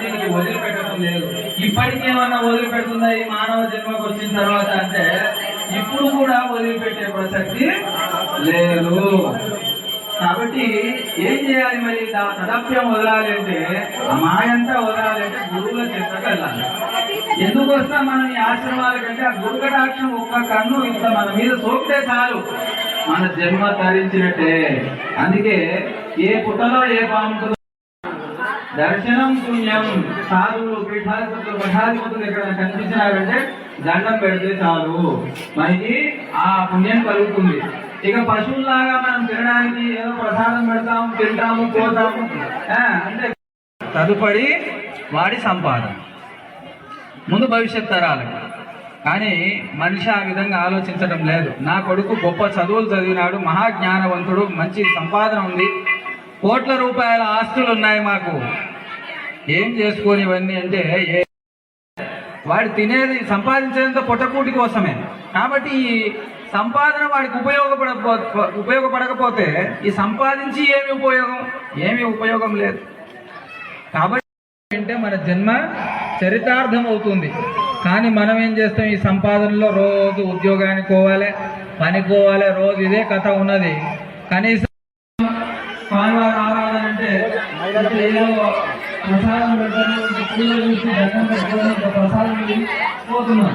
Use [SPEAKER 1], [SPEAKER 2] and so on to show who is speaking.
[SPEAKER 1] దీనికి వదిలిపెట్టడం లేదు. ఇప్పటికి ఏమన్నా వదిలిపెడుతుందా? ఈ మానవ జన్మకు వచ్చిన తర్వాత అంటే ఇప్పుడు కూడా వదిలిపెట్టే ప్రసక్తి లేదు. కాబట్టి ఏం చేయాలి మరి? తదప్యం వదలాలి అంటే ఆ మాయంతా వదలాలి అంటే గురువుల చెంతకు వెళ్ళాలి. ఎందుకు వస్తా మనం ఈ ఆశ్రమాల కంటే? ఆ గురుకటాక్షం ఒక్క కన్ను ఇంత మన మీద సోకితే చాలు. మన జన్మ ధరించినట్టే అందుకే ఏ పుట్టలో ఏ పాముతో దర్శనం పుణ్యం. సాధువులు పీఠాధిపతులు మఠాధిపతులు ఎక్కడ కనిపించినారంటే దండం పెడితే చాలు. మనకి ఆ పుణ్యం కలుగుతుంది. ఇక పశువుల్లాగా మనం తినడానికి ఏదో ప్రసాదం పెడతాము తింటాము పోతాము. అంటే తదుపరి వాడి సంపాదన. ముందు భవిష్యత్ తరాలకు. కానీ మనిషి ఆ విధంగా ఆలోచించడం లేదు. నా కొడుకు గొప్ప చదువులు చదివినాడు మహాజ్ఞానవంతుడు మంచి సంపాదన ఉంది. కోట్ల రూపాయల ఆస్తులు ఉన్నాయి మాకు. ఏం చేసుకొని ఇవన్నీ అంటే వాడు తినేది సంపాదించేంత పొట్టకూటి కోసమే. కాబట్టి ఈ సంపాదన వాడికి ఉపయోగపడ ఉపయోగపడకపోతే ఈ సంపాదించి ఏమి ఉపయోగం? ఏమి ఉపయోగం లేదు. కాబట్టి అంటే మన జన్మ చరితార్థం అవుతుంది కానీ మనం ఏం చేస్తాం? ఈ సంపాదనలో రోజు ఉద్యోగానికి పోవాలి పనికోవాలి రోజు ఇదే కథ ఉన్నది. కనీసం స్వామివారి ఆరాధన అంటే ప్రసాదం పెడతారు, ఇప్పుడు ప్రసాదం పోతున్నాం.